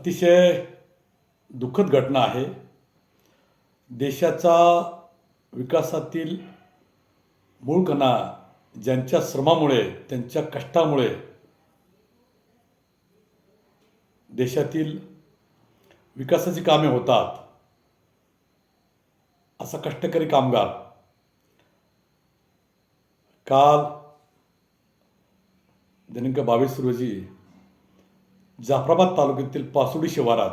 अतिशय दुःखद घटना आहे. देशाचा विकासातील मूळ कणा ज्यांच्या श्रमामुळे त्यांच्या कष्टामुळे देशातील विकासाची कामे होतात. असा कष्टकरी कामगार काल दिनांक बावीस रोजी जाफराबाद तालुक्यातील पासुडी शिवारात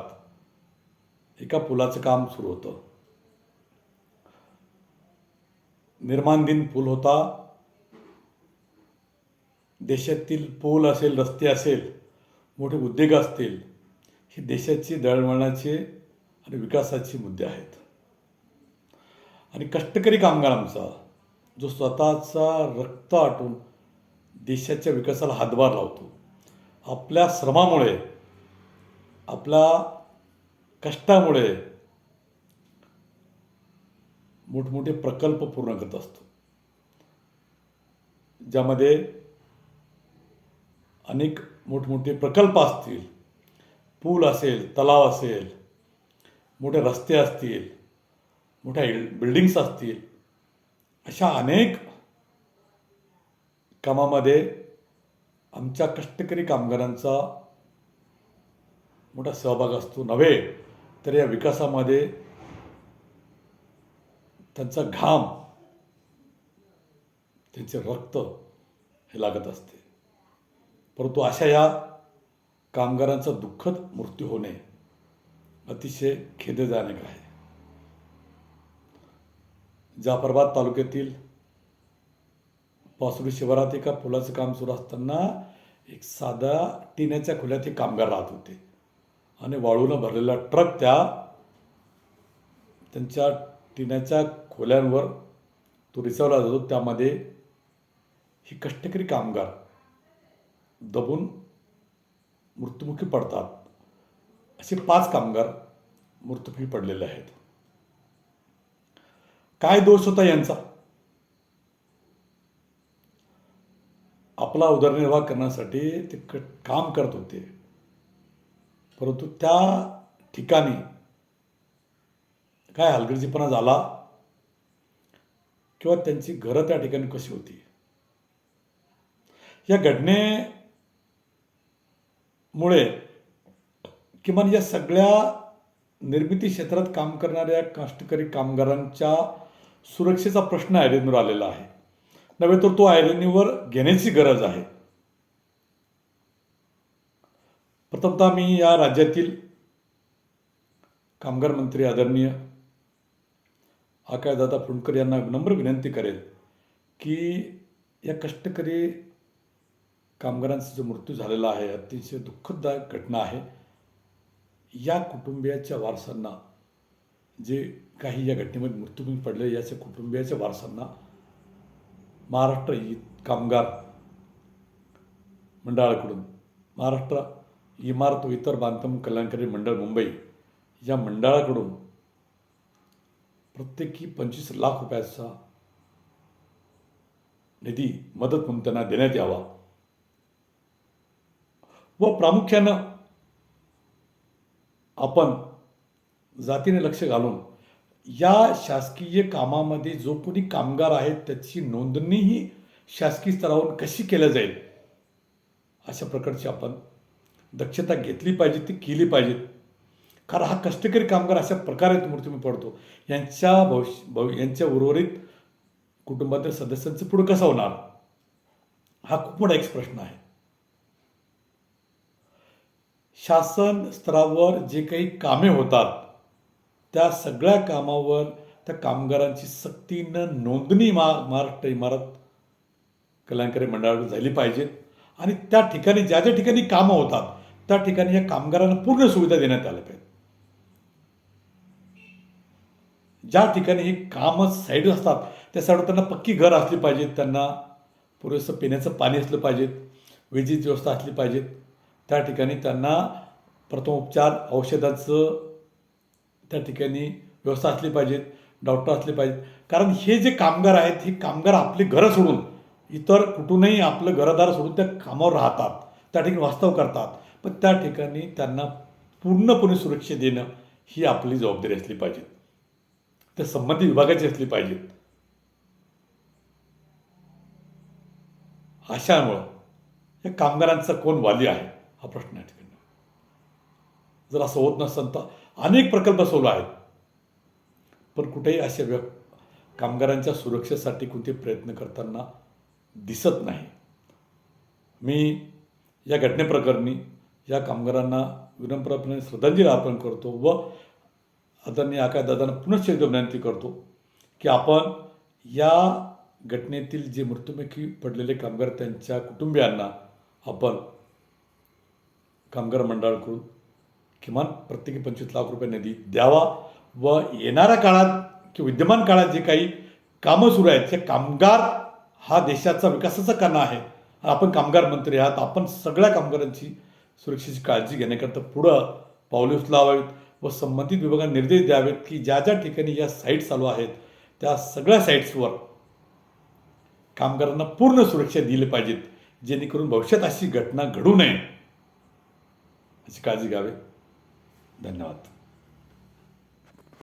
एका पुलाचं काम सुरू होतं. निर्माणधीन पूल होता. देशातील पूल असेल रस्ते असेल मोठे उद्योग असतील हे देशाची दळणवळणाचे आणि विकासाचे मुद्दे आहेत. आणि कष्टकरी कामगारांचा जो स्वतःचा रक्त आटून देशाच्या विकासाला हातभार लावतो. आपल्या श्रमामुळे आपल्या कष्टामुळे मोठमोठे प्रकल्प पूर्ण करत असतो. ज्यामध्ये अनेक मोठमोठे प्रकल्प असतील पूल असेल तलाव असेल मोठे रस्ते असतील मोठ्या बिल्डिंग्स असतील अशा अनेक कामामध्ये आमच्या कष्टकरी कामगारांचा मोठा सहभाग असतो. नव्हे तर या विकासामध्ये त्यांचा घाम त्यांचे रक्त हे लागत असते. परंतु अशा या कामगारांचा दुःखद मृत्यू होणे अतिशय खेदजनक आहे. जाफराबाद तालुक्यातील पासुरी शिवारात एका पुलाचं काम सुरू असताना एक साधा टिण्याच्या खोल्यात एक कामगार राहत होते. आणि वाळूनं भरलेला ट्रक त्या त्यांच्या टिण्याच्या खोल्यांवर तो रिसवला जातो. त्यामध्ये हे कष्टकरी कामगार दबून मृत्युमुखी पडतात. असे पाच कामगार मृत्युमुखी पडलेले आहेत. काय दोष होता यांचा? आपला उदरनिर्वाह करण्यासाठी ते क काम करत होते. परंतु त्या ठिकाणी काय हलगर्जीपणा झाला? किंवा त्यांची घरं त्या ठिकाणी कशी होती? या घटनेमुळे किमान या सगळ्या निर्मिती क्षेत्रात काम करणाऱ्या कष्टकरी कामगारांच्या सुरक्षेचा प्रश्न आयरणीवर आलेला आहे. नव्हे तर तो आयरणीवर घेण्याची गरज आहे. प्रथमतः मी या राज्यातील कामगार मंत्री आदरणीय आकाशदादा फुंडकर यांना नम्र विनंती करेल की या कष्टकरी कामगारांचा जो मृत्यू झालेला आहे अतिशय दुःखदायक घटना आहे. या कुटुंबियाच्या वारसांना जे काही या घटनेमध्ये मृत्यूमुखी पडले याच्या कुटुंबियाच्या वारसांना महाराष्ट्र इ कामगार मंडळाकडून महाराष्ट्र इमारत व इतर बांधकाम कल्याणकारी मंडळ मुंबई या मंडळाकडून प्रत्येकी पंचवीस लाख रुपयाचा निधी मदत म्हणून त्यांना देण्यात यावा व प्रामुख्यानं आपण जातीने लक्ष घालून या शासकीय कामामध्ये जो कोणी कामगार आहेत त्याची नोंदणीही शासकीय स्तरावरून कशी केल्या जाईल? अशा प्रकारची आपण दक्षता घेतली पाहिजे ती केली पाहिजे. कारण हा कष्टकरी कामगार अशा प्रकारे मृत्यू पडतो. यांच्या भविष्य भव यांच्या उर्वरित कुटुंबातील सदस्यांचं पुढे कसं होणार? हा खूप मोठा एक प्रश्न आहे. शासन स्तरावर जे काही कामे होतात त्या सगळ्या कामावर त्या कामगारांची सक्तीनं नोंदणी मा महाराष्ट्र इमारत कल्याणकारी मंडळाकडे झाली पाहिजे. आणि त्या ठिकाणी ज्या ज्या ठिकाणी कामं होतात त्या ठिकाणी या कामगारांना पूर्ण सुविधा देण्यात आल्या पाहिजे ज्या ठिकाणी हे कामं साईड असतात त्या साईडवर त्यांना पक्की घर असली पाहिजेत त्यांना पुरेसं पिण्याचं पाणी असलं पाहिजेत विजेची व्यवस्था असली पाहिजेत. त्या ठिकाणी त्यांना प्रथमोपचार औषधाचं त्या ठिकाणी व्यवस्था असली पाहिजेत डॉक्टर असले पाहिजेत. कारण हे जे कामगार आहेत हे कामगार आपली घरं सोडून इतर कुठूनही आपलं घरदार सोडून त्या कामावर राहतात. त्या ठिकाणी वास्तव करतात. पण त्या ठिकाणी त्यांना पूर्णपणे सुरक्षा देणं ही आपली जबाबदारी असली पाहिजे त्या संबंधित विभागाची असली पाहिजेत. अशामुळं या कामगारांचा कोण वाली आहे हा प्रश्न या ठिकाणी. जर असं होत नसेल तर अनेक प्रकल्प सुरू आहेत. पण कुठेही अशा व्य कामगारांच्या सुरक्षेसाठी कोणते प्रयत्न करताना दिसत नाही. मी या घटनेप्रकरणी या कामगारांना विनम्रपणे श्रद्धांजली अर्पण करतो व आदरणीय आकाश दादांना पुनश्च एकदा विनंती करतो की आपण या घटनेतील जे मृत्युमुखी पडलेले कामगार त्यांच्या कुटुंबियांना आपण कामगार मंडळाकडून किमान प्रत्येकी पंचवीस लाख रुपये निधी द्यावा व येणाऱ्या काळात किंवा विद्यमान काळात जे काही कामं सुरू आहेत ते कामगार हा देशाचा विकासाचा कणा आहे. आपण कामगार मंत्री आहात आपण सगळ्या कामगारांची सुरक्षेची काळजी घेण्याकरता पुढं पावले उचलावीत व संबंधित विभागांना निर्देश द्यावेत की ज्या ज्या ठिकाणी या साईट चालू आहेत त्या सगळ्या साईट्सवर कामगारांना पूर्ण सुरक्षा दिली पाहिजेत जेणेकरून भविष्यात अशी घटना घडू नये. याची काळजी घ्यावी. धन्यवाद